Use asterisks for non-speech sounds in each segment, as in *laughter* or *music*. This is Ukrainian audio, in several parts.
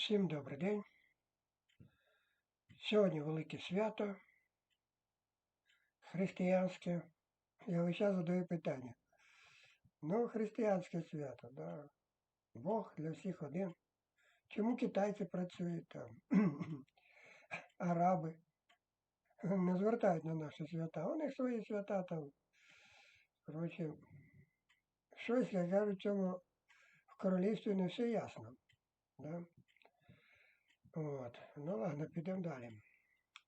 Всім добрий день. Сьогодні велике свято християнське. Я весь задаю питання. Ну, християнське свято, да. Бог для всіх один. Чому китайці працюють там? *clears throat* Араби не звертають на наші свята. У них свої свята там. Коротше, щось, як кажуть, в в королівстві не все ясно. Да? От. Ну ладно, підемо далі.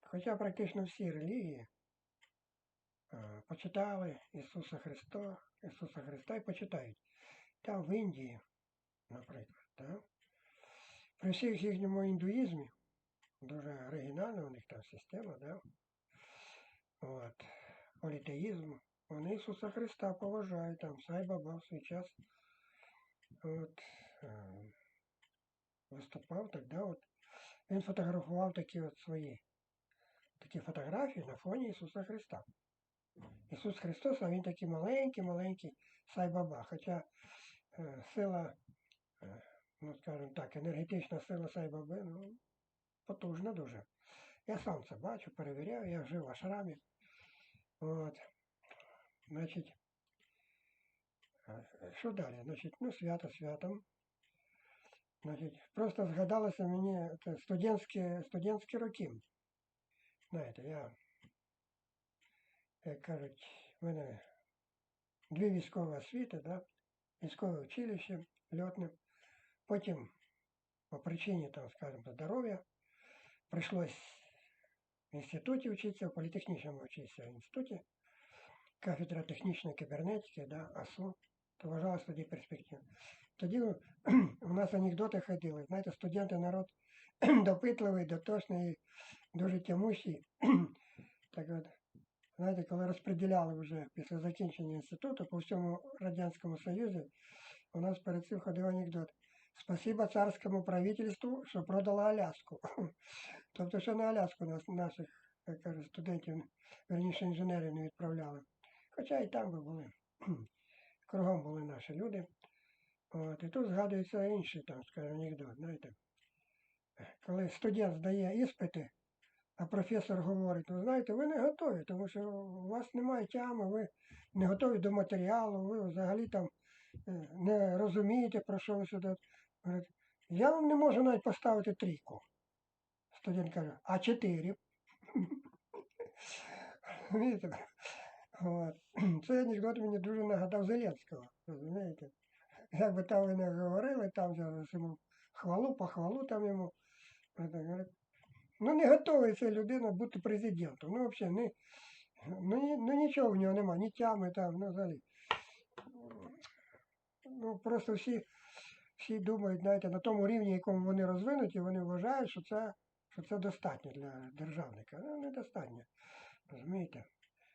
Хоча практично всі релігії е, почитали Ісуса Христа, Ісуса Христа і почитають. Там в Індії, наприклад, да? при всіх їхньому індуїзмі, дуже оригінальна у них там система, да? От. політеїзм, вони Ісуса Христа поважають, там Сай Баба в свій час от, е, виступав, тоді він фотографував такі от свої такі фотографії на фоні Ісуса Христа. Ісус Христос, а він такий маленький-маленький Сайбаба. Хоча е, сила, е, ну скажімо так, енергетична сила Сайбаби, ну, потужна дуже. Я сам це бачу, перевіряю, я жив в ашрамі. От. Значить, е, що далі? Значить, ну, свято святом. Значить, просто згадалося мені студентські, студентські роки. Знаєте, я, як кажуть, в мене дві військові освіти, да? військове училище льотне. Потім по причині, там, скажімо, здоров'я прийшлось в інституті вчитися, в політехнічному вчитися в інституті, кафедра технічної кібернетики, да, АСУ, то вважалось тоді перспективно. Тоді у нас анекдоти ходили. Знаєте, студенти народ *clears throat* допитливий, дотошний, і дуже тямущий. *clears throat* Так от, знаєте, коли розподіляли вже після закінчення інституту по всьому Радянському Союзі, у нас перед цим ходив анекдот. Спасибо царському правительству, що продало Аляску. *clears throat* Тобто, що на Аляску нас, наших, як кажуть, студентів, верніше інженерів не відправляли. Хоча і там би були. Кругом були наші люди. От, і тут згадується інший, там, скажімо, анекдот, знаєте. Коли студент здає іспити, а професор говорить, ви знаєте, ви не готові, тому що у вас немає тями, ви не готові до матеріалу, ви взагалі там е, не розумієте, про що ви сюди. Говорить, я вам не можу навіть поставити трійку. Студент каже, а чотири. *laughs* Розумієте? Цей анекдот мені дуже нагадав Зеленського, розумієте? Як би там ви не говорили, там йому хвалу, похвалу там йому. Ну не готовий ця людина бути президентом. Ну взагалі, не, ну, ну нічого в нього немає, ні тями там, ну взагалі. Ну просто всі, всі думають, знаєте, на тому рівні, якому вони розвинуті, вони вважають, що це, що це достатньо для державника. Ну, недостатньо. Розумієте?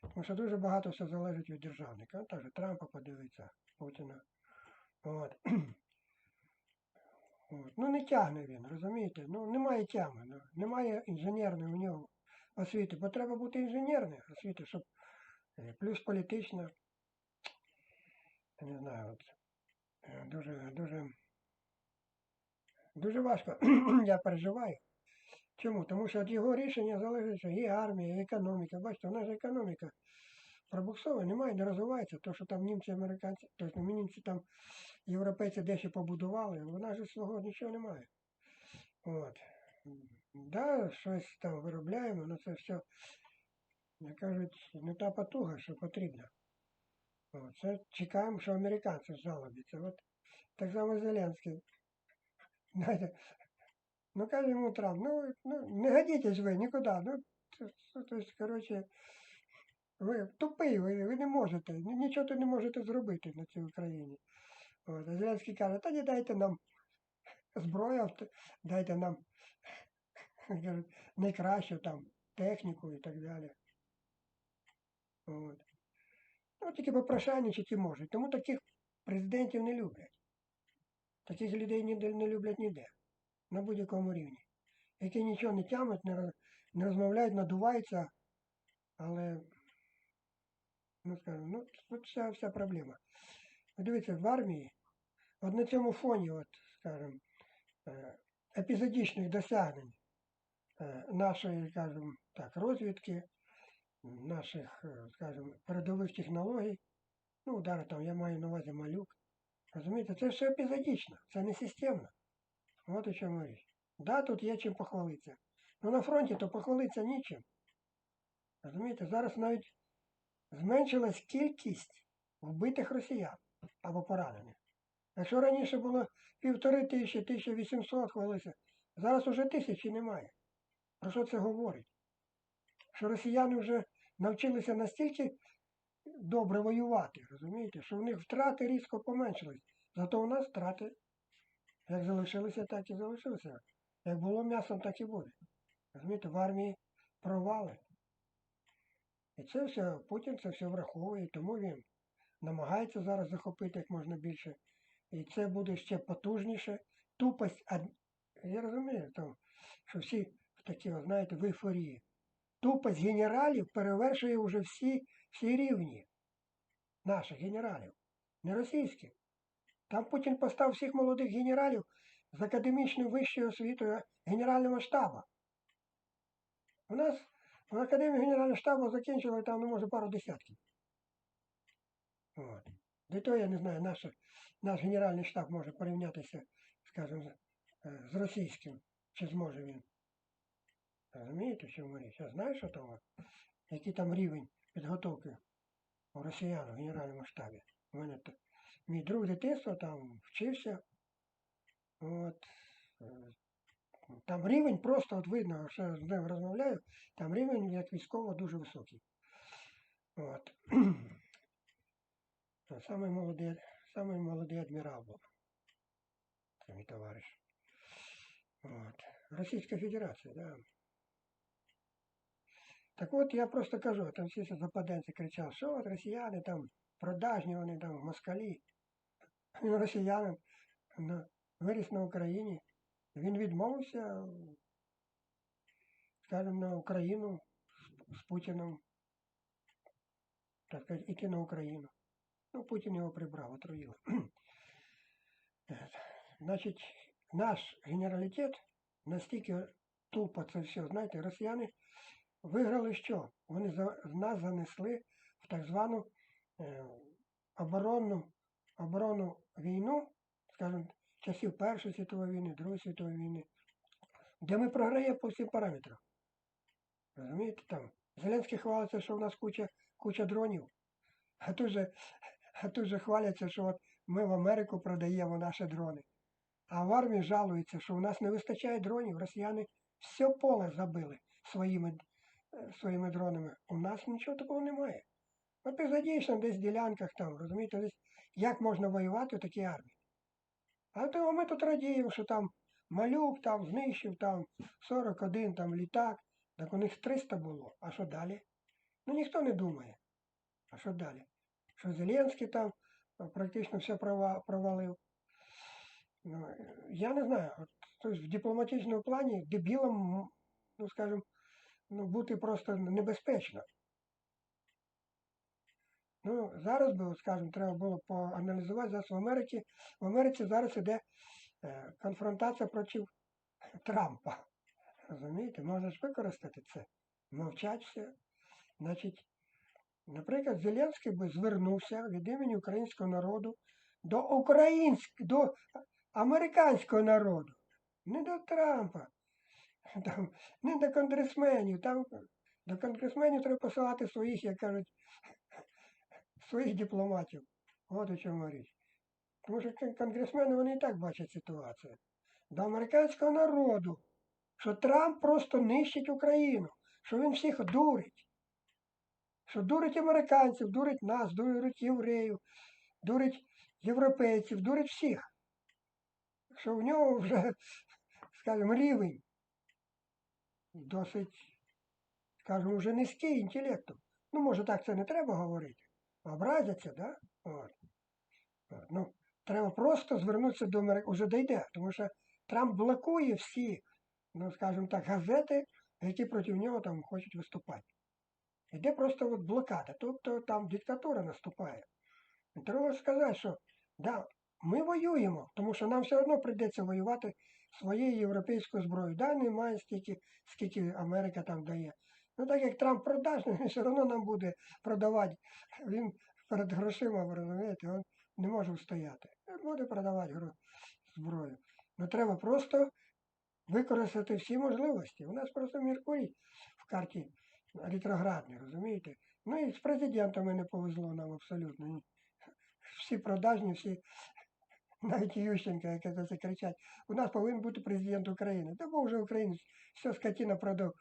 Тому що дуже багато все залежить від державника. Ну, так же Трампа подивиться, Путіна. От. *clears throat* От. Ну не тягне він, розумієте? Ну немає тями, ну, немає інженерної у нього освіти, бо треба бути інженерною освіти, щоб е, плюс політична. Я не знаю, от е, дуже, дуже, дуже важко *clears throat* я переживаю. Чому? Тому що від його рішення залежить що і армія, і економіка. Бачите, у нас економіка пробуксовує, немає, не розвивається. То, що там німці, американці, тобто німці там європейці дещо побудували, нас же свого нічого немає. От. Да, щось там виробляємо, але це все, як кажуть, не та потуга, що потрібна. От. Це чекаємо, що американці жалобляться. От так само Зеленський. Ну каже йому Трамп, ну, ну не годитесь ви нікуди. Ну, то, есть, ви тупий, ви, ви не можете, нічого ти не можете зробити на цій Україні. От, а Зеленський каже, та не дайте нам зброю, дайте нам *laughs* найкращу там техніку і так далі. От. Ну, тільки попрошайничати можуть. Тому таких президентів не люблять. Таких людей не люблять ніде, на будь-якому рівні. Які нічого не тямуть, не, роз- не розмовляють, надуваються, але, ну скажімо, ну, от вся, вся проблема. Дивіться, в армії, от на цьому фоні, от, скажімо, е, епізодичних досягнень е, нашої, скажімо так, розвідки, наших, е, скажімо, передових технологій. Ну, удари там, я маю на увазі малюк. Розумієте, це все епізодично, це не системно. От у чому річ. Да, тут є чим похвалитися. Ну на фронті то похвалитися нічим. Розумієте, зараз навіть зменшилась кількість вбитих росіян або поранених. Якщо раніше було півтори тисячі, 1800 хвалилися, зараз уже тисячі немає. Про що це говорить? Що росіяни вже навчилися настільки добре воювати, розумієте, що в них втрати різко поменшились. Зато у нас втрати як залишилися, так і залишилися. Як було м'ясом, так і буде. Розумієте, в армії провали. І це все, Путін це все враховує, тому він намагається зараз захопити як можна більше. І це буде ще потужніше. Тупость, я розумію, там, що всі в такі, знаєте, в ейфорії. Тупость генералів перевершує вже всі, всі рівні наших генералів, не російських. Там Путін постав всіх молодих генералів з академічною вищою освітою Генерального штабу. У нас в Академії Генерального штабу закінчили там, ну, може, пару десятків. От. До того, я не знаю, наш, наш Генеральний штаб може порівнятися, скажімо, з, е, російським, чи зможе він. Розумієте, в чому річ? Я знаю, що там, який там рівень підготовки у росіян в Генеральному штабі. У мене мій друг дитинства там вчився. От, е, там рівень просто от видно, що з ним розмовляю, там рівень як військово дуже високий. От. *clears throat* Самий молодий, самий молодий адмірал був. Це мій товариш. От. Російська Федерація, да. Так от я просто кажу, там всі ці западенці кричали, що от росіяни там продажні, вони там москалі. Він росіянин виріс на Україні. Він відмовився, скажімо, на Україну з, Путіном. Так сказати, іти на Україну. Ну, Путін його прибрав, отруїли. *clears throat* Е, Значить, наш генералітет настільки тупо це все, знаєте, росіяни виграли що? Вони за, нас занесли в так звану е, оборонну, оборонну війну, скажімо, часів Першої світової війни, Другої світової війни, де ми програємо по всім параметрам. Розумієте, там Зеленський хвалиться, що в нас куча, куча дронів, а тут же, а тут же хваляться, що от ми в Америку продаємо наші дрони. А в армії жалуються, що у нас не вистачає дронів, росіяни все поле забили своїми, е, своїми дронами. У нас нічого такого немає. Епізодично десь в ділянках там, розумієте, десь як можна воювати в такій армії. А то ми тут радіємо, що там малюк там знищив там 41 там літак, так у них 300 було. А що далі? Ну ніхто не думає. А що далі? Що Зеленський там е, практично все провалив. Ну, я не знаю. Тобто в дипломатичному плані дебілом, ну скажімо, ну, бути просто небезпечно. Ну, зараз би, скажімо, треба було поаналізувати зараз в Америці. В Америці зараз іде е, конфронтація проти Трампа. Розумієте, можна ж використати це. Мовчать все. Значить, наприклад, Зеленський би звернувся від імені українського народу до українського, до американського народу, не до Трампа, *laughs* там, не до конгресменів. Там до конгресменів треба посилати своїх, як кажуть, своїх дипломатів. От у чому річ. Тому що конгресмени вони і так бачать ситуацію. До американського народу, що Трамп просто нищить Україну, що він всіх дурить. Що дурить американців, дурить нас, дурить євреїв, дурить європейців, дурить всіх. Що в нього вже, скажімо, рівень досить, скажімо, вже низький інтелекту. Ну, може, так це не треба говорити. Образяться, да? От. От. Ну, треба просто звернутися до Америки, уже дійде, тому що Трамп блокує всі, ну, скажімо так, газети, які проти нього там хочуть виступати. Іде просто от блокада, тобто там диктатура наступає. Треба сказати, що да, ми воюємо, тому що нам все одно прийдеться воювати своєю європейською зброєю. Да, немає стільки, скільки Америка там дає. Ну так як Трамп продаж, *laughs* він все одно нам буде продавати. Він перед грошима, ви розумієте, він не може встояти. Він буде продавати зброю. Ну треба просто використати всі можливості. У нас просто Меркурій в карті ретроградний, розумієте? Ну і з президентами не повезло нам абсолютно. Всі продажні, всі, навіть Ющенко, яке за це кричать, у нас повинен бути президент України. Та був вже українець, все скотина продав.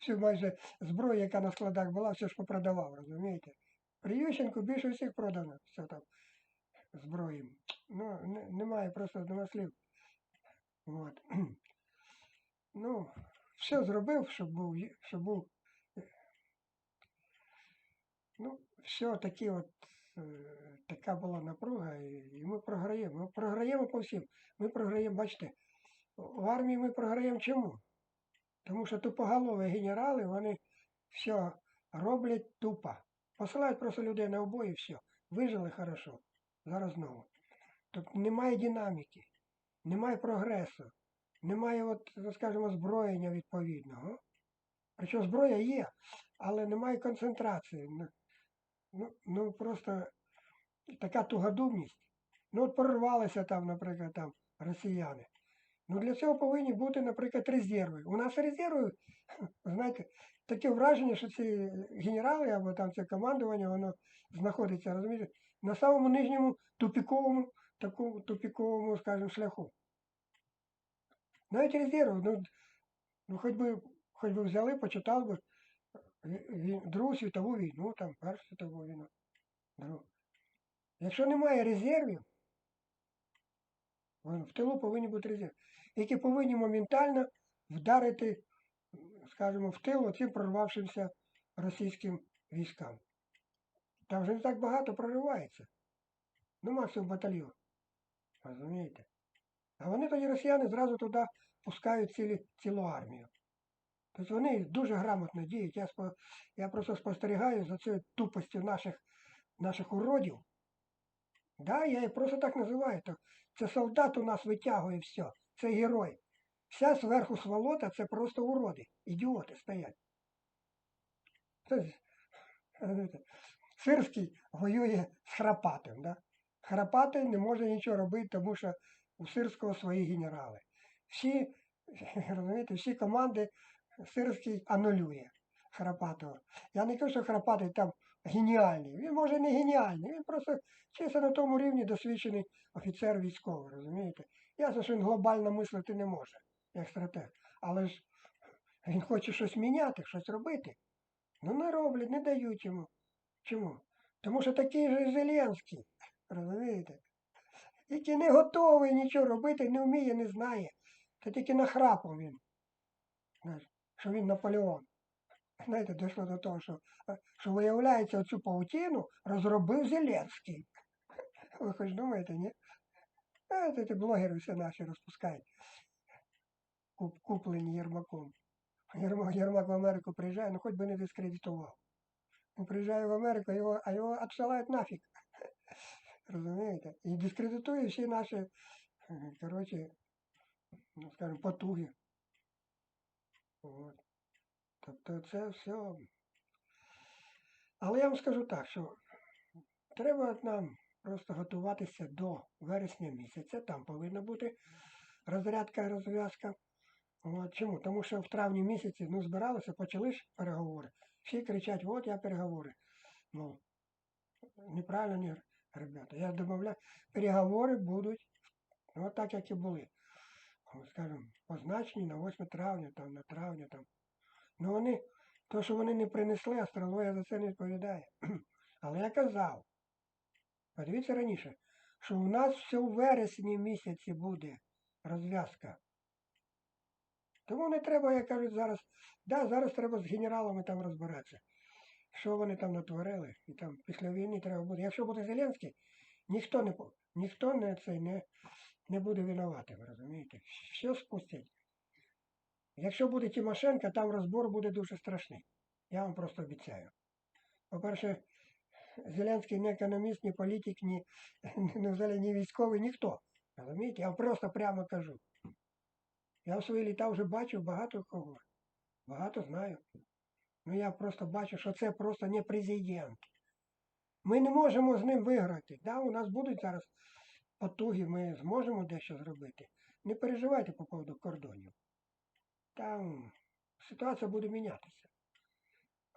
Всю майже зброю, яка на складах була, все ж попродавав, розумієте? При Ющенку більше всіх продано, все там зброї. Ну, не- немає просто нема слів. От. *clears throat* Ну, все зробив, щоб був, щоб був. е, Ну, все такі от, е, така була напруга, і ми програємо. Ми програємо по всім. Ми програємо, бачите, в армії ми програємо чому? Тому що тупоголові генерали, вони все роблять тупо. Посилають просто людей на обої, все. Вижили хорошо. Зараз знову. Тобто немає динаміки, немає прогресу, немає, от, ну, скажімо, зброєння відповідного. Причому зброя є, але немає концентрації. Ну, Ну, ну просто така тугодумність. Ну, от прорвалися там, наприклад, там росіяни. Ну для цього повинні бути, наприклад, резерви. У нас резерви, *laughs* знаєте, таке враження, що ці генерали або там це командування, воно знаходиться, розумієте, на самому нижньому тупіковому, такому тупіковому, скажімо, шляху. Навіть резерви, ну, ну хоч би, хоч би взяли, почитали би ві- Другу світову війну, там, Першу світову війну. Другу. Якщо немає резервів, в тилу повинні бути резерви, які повинні моментально вдарити, скажімо, в тил цим прорвавшимся російським військам. Там вже не так багато проривається. Ну, максимум батальйон. Розумієте? А вони тоді росіяни зразу туди пускають цілі, цілу армію. Тобто вони дуже грамотно діють. Я, спо, я просто спостерігаю за цією тупостю наших, наших уродів. Да, я їх просто так називаю. То це солдат у нас витягує все. Це герой. Вся зверху сволота це просто уроди. Ідіоти стоять. Це, Сирський воює з Храпатим. Да? Храпатий не може нічого робити, тому що у Сирського свої генерали. Всі, розумієте, всі команди Сирський анулює Храпатого. Я не кажу, що Храпатий там геніальний. Він може не геніальний, він просто чисто на тому рівні досвідчений офіцер військовий, розумієте? Ясно, що він глобально мислити не може, як стратег. Але ж він хоче щось міняти, щось робити. Ну не роблять, не дають йому. Чому? Тому що такий же Зеленський, розумієте? Який не готовий нічого робити, не вміє, не знає. Це тільки нахрапав він. Що він Наполеон. Знаєте, дійшло до того, що, е, що виявляється, оцю паутину розробив Зеленський. *laughs* Ви хоч думаєте, ні? А це ті блогери всі наші розпускають. Куп, куплені Єрмаком. Єрмак, Єрмак в Америку приїжджає, ну хоч би не дискредитував. Він приїжджає в Америку, його, а його відсилають нафіг. *laughs* Розумієте? І дискредитує всі наші, е, коротше, ну, скажімо, потуги. От. Тобто це все. Але я вам скажу так, що треба нам просто готуватися до вересня місяця. Там повинна бути розрядка і розв'язка. От, чому? Тому що в травні місяці ну, збиралися, почали ж переговори. Всі кричать, от я переговори. Ну, неправильно, ні, ребята. Я домовляю, переговори будуть от так, як і були. Скажімо, позначені на 8 травня, там, на травня. Там. Ну вони, то, що вони не принесли, астрологія за це не відповідає. *clears throat* Але я казав, подивіться раніше, що у нас все у вересні місяці буде розв'язка. Тому не треба, як кажуть, зараз. Да, зараз треба з генералами там розбиратися. Що вони там натворили, і там після війни треба буде. Якщо буде Зеленський, ніхто не ніхто не цей не, не буде винуватим, ви розумієте? Все спустять. Якщо буде Тимошенко, там розбор буде дуже страшний. Я вам просто обіцяю. По-перше, Зеленський не економіст, ні політик, ні, ні, взагалі, ні військовий, ніхто. Розумієте? Я просто прямо кажу. Я в свої літа вже бачив багато кого. Багато знаю. Ну я просто бачу, що це просто не президент. Ми не можемо з ним виграти. Да, у нас будуть зараз потуги, ми зможемо дещо зробити. Не переживайте по поводу кордонів. Там ситуація буде мінятися.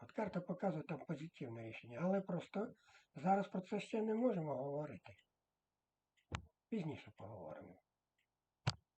От карта показує там позитивне рішення, але просто зараз про це ще не можемо говорити. Пізніше поговоримо.